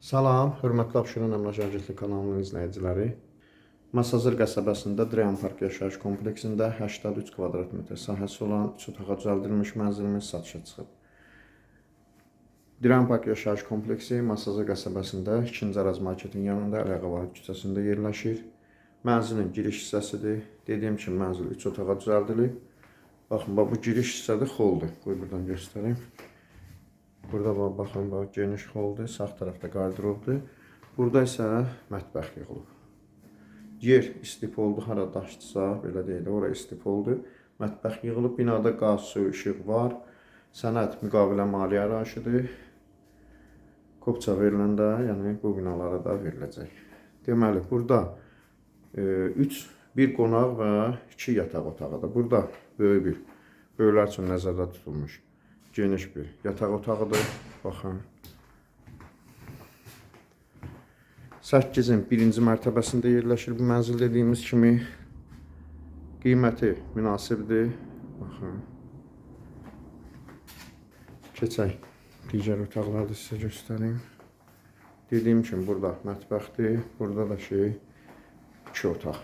Salam, hörmətli Abşeron Əmlak Agentlik kanalının izləyiciləri. Masazır qəsəbəsində Dream Park yaşayış kompleksində 83 kvadrat metr sahəsi olan 3 otağa düzəldilmiş mənzilimiz satışa çıxıb. Dream Park yaşayış kompleksi Masazır qəsəbəsində 2-ci Araz marketin yanında Əliağavar küçəsində yerləşir. Mənzilin giriş hissəsidir. Dediyim kimi mənzil 3 otağa düzəldilib. Baxın, bax bu giriş hissədə xoldur. Qoy buradan göstərim. Burada bax, baxın, bax geniş xoldur, sağ tərəfdə qarderobdur. Burada isə mətbəx yığılıb. Yer istif oldu, hara daşdısa, belə də, ora istif oldu. Mətbəx yığılıb, binada qaz, su, işıq var. Sənəd müqavilə maliyyə arayışıdır. Kopça veriləndə, yəni bu binalara da veriləcək. Deməli, burada 3 bir qonaq və 2 yataq otağıdır. Burada böyük bir böyüklər üçün nəzərdə tutulmuş geniş bir yataq otağıdır. Baxın. 8-in birinci mərtəbəsində yerləşir bu mənzil dediyimiz kimi. Qiyməti münasibdir. Baxın. Keçək. Digər otaqları sizə göstərim. Dediyim kimi burada mətbəxdir. Burada da şey 2 otaq.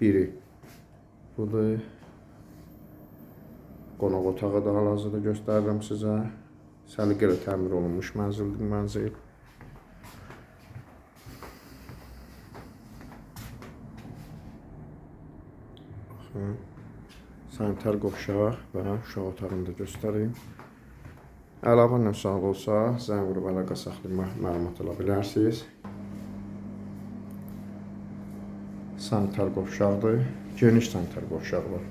Biri budur. Qonaq otağı da hal-hazırda göstərirəm sizə. Səliqələ təmir olunmuş mənzildir mənzil. Sanitar qovşaq və uşaq otağını da göstərim. Əlavə nə sual olsa, zəng vurub əlaqə saxlayıb məlumat ala bilərsiniz. Sanitar qovşaqdır. Geniş sanitar qovşaq var.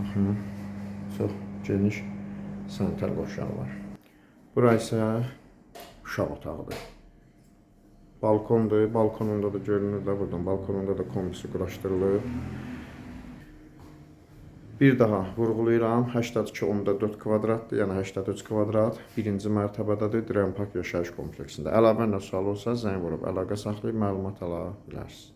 Baxın. Çox geniş sanitar qovşağı var. Bura isə uşaq otağıdır. Balkondur. Balkonunda da görünür də buradan. Balkonunda da kombisi quraşdırılıb. Bir daha vurğulayıram. 82.4 kvadratdır, yəni 83 kvadrat. Birinci mərtəbədədir Dream Park yaşayış kompleksində. Əlavə nə sual olsa zəng vurub əlaqə saxlayıb məlumat ala bilərsiniz.